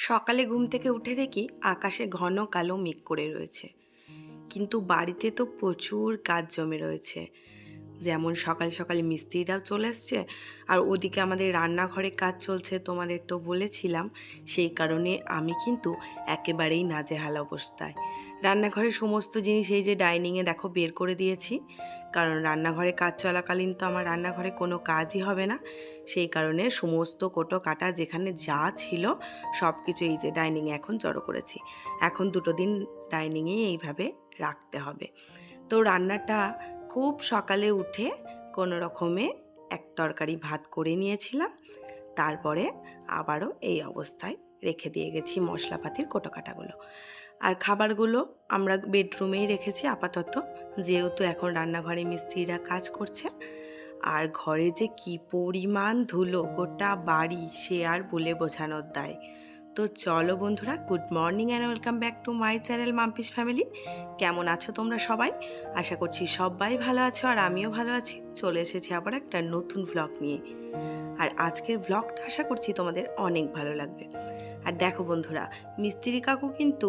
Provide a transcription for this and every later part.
সকালে ঘুম থেকে উঠে দেখি আকাশে ঘন কালো মেঘ করে রয়েছে। কিন্তু বাড়িতে তো প্রচুর কাজ জমে রয়েছে। যেমন সকাল সকাল মিস্ত্রিরাও চলে এসছে আর ওদিকে আমাদের রান্নাঘরে কাজ চলছে তোমাদের তো বলেছিলাম, সেই কারণে আমি কিন্তু একেবারেই নাজেহাল অবস্থায়। রান্নাঘরের সমস্ত জিনিস এই যে ডাইনিংয়ে দেখো বের করে দিয়েছি, কারণ রান্নাঘরে কাজ চলাকালীন তো আমার রান্নাঘরে কোনো কাজই হবে না, সেই কারণে সমস্ত কোটো কাটা যেখানে যা ছিল সব কিছু এই যে ডাইনিংয়ে এখন জড়ো করেছি। এখন দুটো দিন ডাইনিংয়ে এইভাবে রাখতে হবে। তো রান্নাটা খুব সকালে উঠে কোনো রকমে এক তরকারি ভাত করে নিয়েছিলাম। তারপরে আবারও এই অবস্থায় রেখে দিয়ে গেছি মশলাপাতির কোটো কাটাগুলো আর খাবারগুলো আমরা বেডরুমেই রেখেছি আপাতত, যেহেতু এখন রান্নাঘরে মিস্ত্রিরা কাজ করছে। আর ঘরে যে কি পরিমাণ ধুলো, গোটা বাড়ি সে আর বলে বোঝানোর দায়। তো চলো বন্ধুরা, good morning and welcome back to my channel Mampi's family কেমন আছো তোমরা সবাই? আশা করছি সবাই ভালো আছো আর আমিও ভালো আছি। চলে এসেছি আবার একটা নতুন ভ্লগ নিয়ে। আর আজকের ভ্লগটা আশা করছি তোমাদের অনেক ভালো লাগবে। আর দেখো বন্ধুরা, মিস্ত্রি কাকু কিন্তু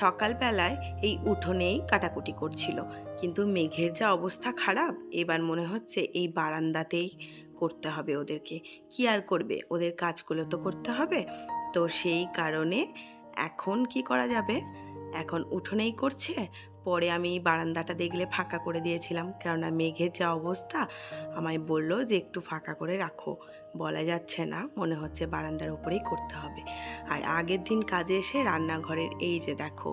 সকালবেলায় এই উঠোনেই কাটাকুটি করছিল। কিন্তু মেঘের যা অবস্থা খারাপ, এবার মনে হচ্ছে এই বারান্দাতেই করতে হবে ওদেরকে। কি আর করবে? ওদের কাজগুলো তো করতে হবে। তো সেই কারণে এখন কি করা যাবে? এখন উঠোনেই করছে। পরে আমি বারান্দাটা দেখলে ফাঁকা করে দিয়েছিলাম। কেননা মেঘের যা অবস্থা, আমায় বলল যে একটু ফাঁকা করে রাখো। বলা যাচ্ছে না, মনে হচ্ছে বারান্দার ওপরেই করতে হবে। আর আগের দিন কাজে এসে রান্নাঘরের এই যে দেখো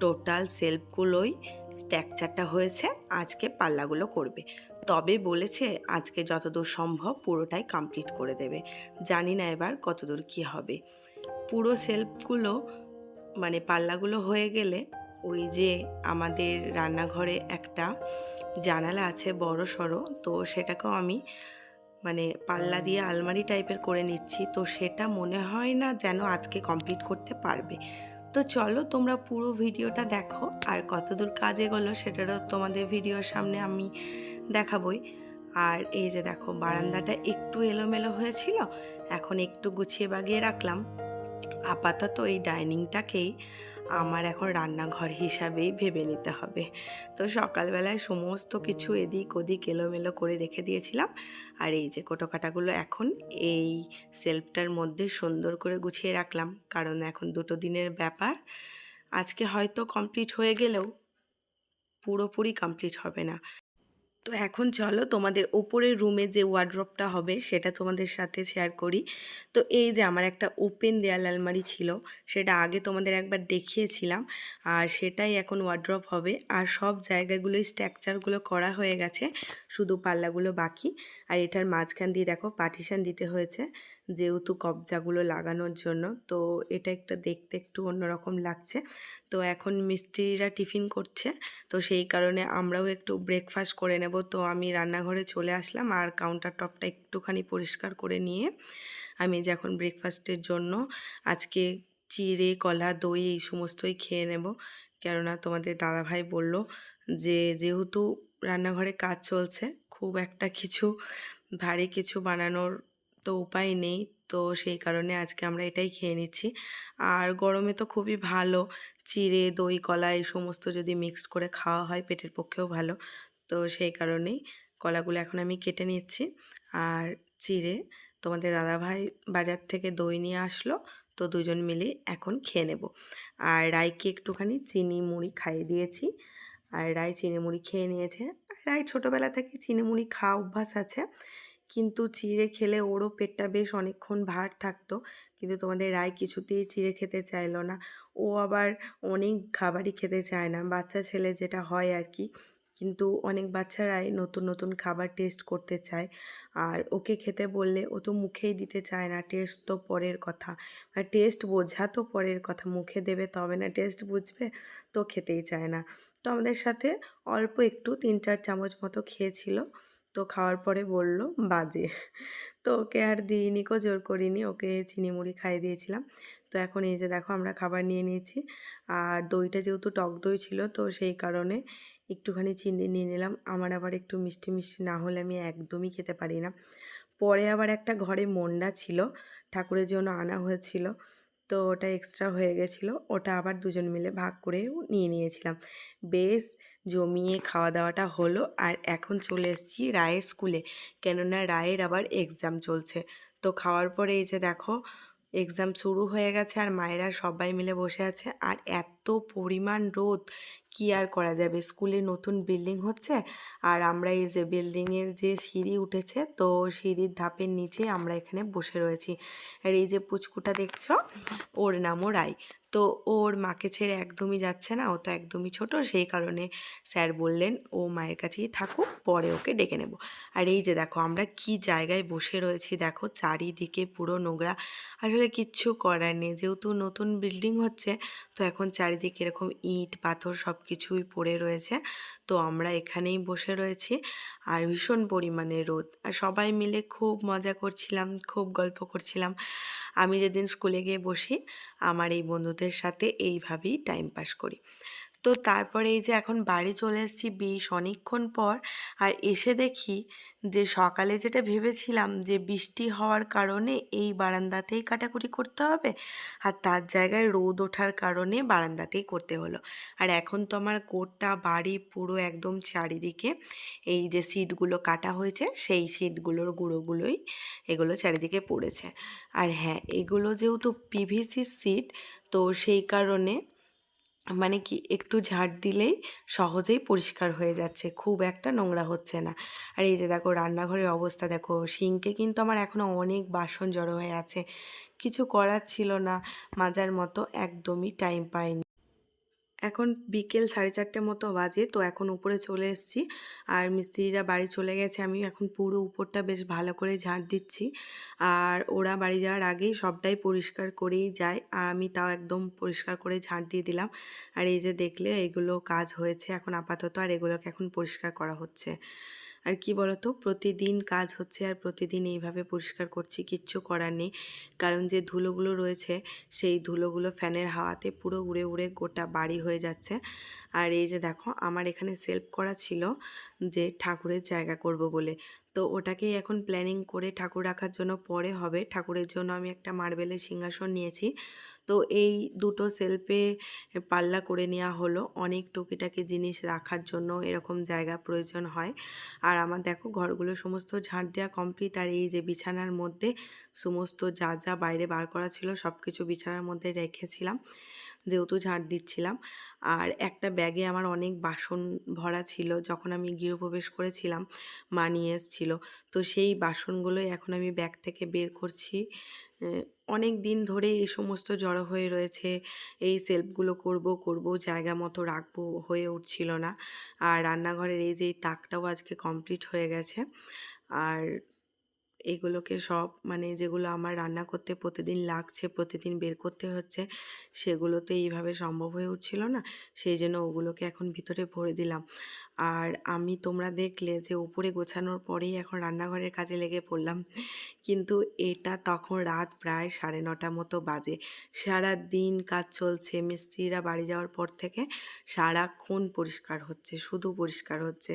টোটাল সেলফগুলোই স্ট্রাকচারটা হয়েছে, আজকে পাল্লাগুলো করবে। তবে বলেছে, আজকে যতদূর সম্ভব পুরোটাই কমপ্লিট করে দেবে। জানি না এবার কতদূর কি হবে। পুরো সেলফগুলো মানে পাল্লাগুলো হয়ে গেলে ওই যে আমাদের রান্নাঘরে একটা জানালা আছে বড় সড়ো তো সেটাকেও আমি মানে পাল্লা দিয়ে আলমারি টাইপের করে নিচ্ছি। তো সেটা মনে হয় না যেন আজকে কমপ্লিট করতে পারবে। তো চলো তোমরা পুরো ভিডিওটা দেখো, আর কতদূর কাজ এগোলো সেটারও তোমাদের ভিডিওর সামনে আমি দেখাবই। আর এই যে দেখো, বারান্দাটা একটু এলোমেলো হয়েছিল, এখন একটু গুছিয়ে বাগিয়ে রাখলাম। আপাতত এই ডাইনিংটাকেই আমার এখন রান্নাঘর হিসাবেই ভেবে নিতে হবে। তো সকালবেলায় সমস্ত কিছু এদিক ওদিক এলোমেলো করে রেখে দিয়েছিলাম। আর এই যে কোটোকাটাগুলো এখন এই সেলফটার মধ্যে সুন্দর করে গুছিয়ে রাখলাম। কারণ এখন দুটো দিনের ব্যাপার। আজকে হয়তো কমপ্লিট হয়ে গেলেও পুরোপুরি কমপ্লিট হবে না। তো এখন চলো তোমাদের ওপরের রুমে যে ওয়ার্ড্রপটা হবে সেটা তোমাদের সাথে শেয়ার করি। তো এই যে আমার একটা ওপেন দেয়াল আলমারি ছিল, সেটা আগে তোমাদের একবার দেখিয়েছিলাম। আর সেটাই এখন ওয়ার্ড্রপ হবে। আর সব জায়গাগুলোই স্ট্রাকচারগুলো করা হয়ে গেছে, শুধু পাল্লাগুলো বাকি। আর এটার মাঝখান দিয়ে দেখো পার্টিশান দিতে হয়েছে। যেহেতু কবজাগুলো লাগানোর জন্য, তো এটা একটা দেখতে একটু অন্যরকম লাগছে। তো এখন মিস্ত্রিরা টিফিন করছে, তো সেই কারণে আমরাও একটু ব্রেকফাস্ট করে নেব। তো আমি রান্নাঘরে চলে আসলাম, আর কাউন্টার টপটা একটুখানি পরিষ্কার করে নিয়ে আমি যে এখন ব্রেকফাস্টের জন্য আজকে চিড়ে, কলা, দই এই সমস্তই খেয়ে নেব। কেননা তোমাদের দাদাভাই বলল যে, যেহেতু রান্নাঘরে কাজ চলছে, খুব একটা কিছু, ভারী কিছু বানানোর তো উপায় নেই। তো সেই কারণে আজকে আমরা এটাই খেয়ে নিচ্ছি। আর গরমে তো খুবই ভালো। চিড়ে, দই, কলা এই সমস্ত যদি মিক্সড করে খাওয়া হয় পেটের পক্ষেও ভালো। তো সেই কারণেই কলাগুলো এখন আমি কেটে নিচ্ছি। আর চিড়ে, তোমাদের দাদাভাই বাজার থেকে দই নিয়ে আসলো। তো দুজন মিলে এখন খেয়ে নেব। আর রায়কে একটুখানি চিনি মুড়ি খাইয়ে দিয়েছি। আর রায় চিনি মুড়ি খেয়ে নিয়েছে। রায় ছোটোবেলা থেকে চিনি মুড়ি খাওয়া অভ্যাস আছে। কিন্তু চিড়ে খেলে ওরও পেটটা বেশ অনেকক্ষণ ভার থাকতো। কিন্তু তোমাদের রায় কিছুতেই চিড়ে খেতে চাইলো না। ও আবার অনেক খাবারই খেতে চায় না। বাচ্চা ছেলে যেটা হয় আর কি। কিন্তু অনেক বাচ্চারাই নতুন নতুন খাবার টেস্ট করতে চায়। আর ওকে খেতে বললে ও তো মুখেই দিতে চায় না। টেস্ট তো পরের কথা। আর টেস্ট বোঝা তো পরের কথা। মুখে দেবে তবে না টেস্ট বুঝবে তো খেতেই চায় না। তো আমাদের সাথে অল্প একটু তিন, চার চামচ মতো খেয়েছিল। তো খাওয়ার পরে বলল, বাজে। তো ওকে আর দিইনি কো, জোর করিনি। ওকে চিনি মুড়ি খাইয়ে দিয়েছিলাম। তো এখন এই যে দেখো, আমরা খাবার নিয়ে নিয়েছি। আর দইটা যেহেতু টক দই ছিল, তো সেই কারণে একটুখানি চিনি নিয়ে নিলাম। আমার আবার একটু মিষ্টি মিষ্টি না হলে আমি একদমই খেতে পারি না। পরে আবার একটা ঘরে মন্ডা ছিল, ঠাকুরের জন্য আনা হয়েছিল। তো ওটা এক্সট্রা হয়ে গেছিল। ওটা আবার দুজন মিলে ভাগ করে নিয়ে নিয়েছিলাম। বেশ জমিয়ে খাওয়া দাওয়াটা হলো আর এখন চলে এসেছি রায়ের স্কুলে কেননা রায়ের আবার এক্সাম চলছে। তো খাওয়ার পরে এই যে দেখো এক্সাম শুরু হয়ে গেছে আর মায়েরা সবাই মিলে বসে আছে। আর এত পরিমাণ রোদ, কি আর করা যাবে? স্কুলে নতুন বিল্ডিং হচ্ছে আর আমরা এই যে বিল্ডিংয়ের যে সিঁড়ি উঠেছে, তো সিঁড়ির ধাপের নিচে আমরা এখানে বসে রয়েছি। আর এই যে পুচকুটা দেখছ, ওর নামও রায় তো ওর মাকে ছেড়ে একদমই যাচ্ছে না। ও তো একদমই ছোট, সেই কারণে স্যার বললেন, ও মায়ের কাছেই থাকুক, পরে ওকে ডেকে নেব। আর এই যে দেখো, আমরা কি জায়গায় বসে রয়েছি, দেখো, চারিদিকে পুরো নোংরা। আসলে কিচ্ছু করার নেই, যেহেতু নতুন বিল্ডিং হচ্ছে, তো এখন চারিদিকে এরকম ইট, পাথর সব কিছুই পড়ে রয়েছে। তো আমরা এখানেই বসে রয়েছি, আর ভীষণ পরিমাণে রোদ। আর সবাই মিলে খুব মজা করছিলাম, খুব গল্প করছিলাম। আমি যেদিন স্কুলে গিয়ে বসি আমার এই বন্ধুদের সাথে এইভাবেই টাইম পাস করি। তো তারপরে এই যে এখন বাড়ি চলে এসেছি বেশ অনেকক্ষণ পর। আর এসে দেখি যে সকালে যেটা ভেবেছিলাম যে বৃষ্টি হওয়ার কারণে এই বারান্দাতেই কাটাকুটি করতে হবে, আর তার জায়গায় রোদ ওঠার কারণে বারান্দাতেই করতে হলো। আর এখন তো আমার কোটটা বাড়ি পুরো একদম চারিদিকে এই যে সিটগুলো কাটা হয়েছে, সেই সিটগুলোর গুঁড়োগুলোই এগুলো চারিদিকে পড়েছে। আর হ্যাঁ এগুলো যেহেতু পিভিসি সিট, তো সেই কারণে মানে কি একটু ঝাড় দিলেই সহজেই পরিষ্কার হয়ে যাচ্ছে, খুব একটা নোংরা হচ্ছে না। আর এই যে দেখো রান্নাঘরের অবস্থা দেখো, সিঙ্কে কিন্তু আমার এখনও অনেক বাসন জড়ো হয়ে আছে, কিছু করার ছিল না, মাজার মতো একদমই টাইম পাইনি। এখন বিকেল সাড়ে চারটে মতো বাজে, তো এখন উপরে চলে এসেছি। আর মিস্ত্রিরা বাড়ি চলে গেছে, আমি এখন পুরো উপরটা বেশ ভালো করে ঝাঁট দিচ্ছি। আর ওরা বাড়ি যাওয়ার আগেই সবটাই পরিষ্কার করেই যায়, আর আমি তাও একদম পরিষ্কার করে ঝাঁট দিয়ে দিলাম। আর এই যে দেখলে, এগুলো কাজ হয়েছে এখন আপাতত, আর এগুলোকে এখন পরিষ্কার করা হচ্ছে। আর কি বলতো? প্রতিদিন কাজ হচ্ছে আর প্রতিদিন এইভাবে পরিষ্কার করছি, কিচ্ছু করার নেই। কারণ যে ধুলোগুলো রয়েছে, সেই ধুলোগুলো ফ্যানের হাওয়াতে পুরো উড়ে উড়ে গোটা বাড়ি হয়ে যাচ্ছে। আর এই যে দেখো, আমার এখানে সেলফ করা ছিল যে ঠাকুরের জায়গা করব বলে। তো ওটাকেই এখন প্ল্যানিং করে ঠাকুর রাখার জন্য পরে হবে। ঠাকুরের জন্য আমি একটা মার্বেলের সিংহাসন নিয়েছি। তো এই দুটো সেলফে পাল্লা করে নেওয়া হলো অনেক টুকিটাকি জিনিস রাখার জন্য এরকম জায়গা প্রয়োজন হয়। আর আমার দেখো ঘরগুলো সমস্ত ঝাঁট দেওয়া কমপ্লিট আর এই যে বিছানার মধ্যে সমস্ত যা যা বাইরে বার করা ছিল সব কিছু বিছানার মধ্যে রেখেছিলাম, যেহেতু ঝাঁট দিচ্ছিলাম। আর একটা ব্যাগে আমার অনেক বাসন ভরা ছিল যখন আমি গৃহপ্রবেশ করেছিলাম, মা নিয়ে এসেছিল। তো সেই বাসনগুলোই এখন আমি ব্যাগ থেকে বের করছি। অনেক দিন ধরে এই সমস্ত জড়ো হয়ে রয়েছে। এই সেলফগুলো করব করব, জায়গা মতো রাখব হয়ে উঠছিল না। আর রান্নাঘরের এই যে তাকটাও আজকে কমপ্লিট হয়ে গেছে। আর এগুলোকে সব মানে যেগুলো আমার রান্না করতে প্রতিদিন লাগছে, প্রতিদিন বের করতে হচ্ছে সেগুলো তো এইভাবে সম্ভব হয়ে উঠছিল না। সেই জন্য ওগুলোকে এখন ভিতরে ভরে দিলাম। আর আমি তোমরা দেখলে যে উপরে গোছানোর পরেই এখন রান্নাঘরের কাজে লেগে পড়লাম। কিন্তু এটা তখন রাত প্রায় সাড়ে নটা মতো বাজে। সারা দিন কাজ চলছে, মিস্ত্রিরা বাড়ি যাওয়ার পর থেকে সারাক্ষণ পরিষ্কার হচ্ছে, শুধু পরিষ্কার হচ্ছে।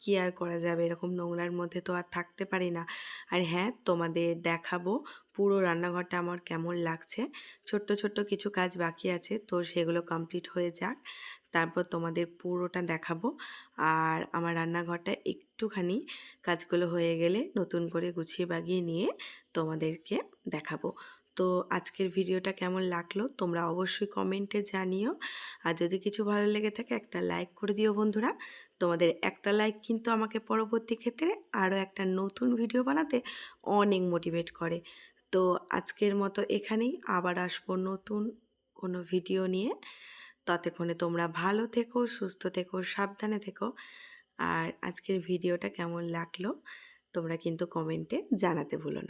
কি আর করা যাবে? এরকম নোংরার মধ্যে তো আর থাকতে পারি না। আর হ্যাঁ তোমাদের দেখাবো পুরো রান্নাঘরটা আমার কেমন লাগছে। ছোট্ট ছোট্ট কিছু কাজ বাকি আছে, তো সেগুলো কমপ্লিট হয়ে যাক। তারপর তোমাদের পুরোটা দেখাবো। আর আমার রান্নাঘরটা একটুখানি কাজগুলো হয়ে গেলে নতুন করে গুছিয়ে বাগিয়ে নিয়ে তোমাদেরকে দেখাবো। তো আজকের ভিডিওটা কেমন লাগল তোমরা অবশ্যই কমেন্টে জানিও। আর যদি কিছু ভালো লেগে থাকে একটা লাইক করে দিও বন্ধুরা। তোমাদের একটা লাইক কিন্তু আমাকে পরবর্তী ক্ষেত্রে আরও একটা নতুন ভিডিও বানাতে অনেক মোটিভেট করে। তো আজকের মতো এখানেই আবার আসব নতুন কোনো ভিডিও নিয়ে। ততক্ষণে তোমরা ভালো থেকো, সুস্থ থেকো, সাবধানে থেকো। আর আজকের ভিডিওটা কেমন লাগল তোমরা কিন্তু কমেন্টে জানাতে ভুলো না।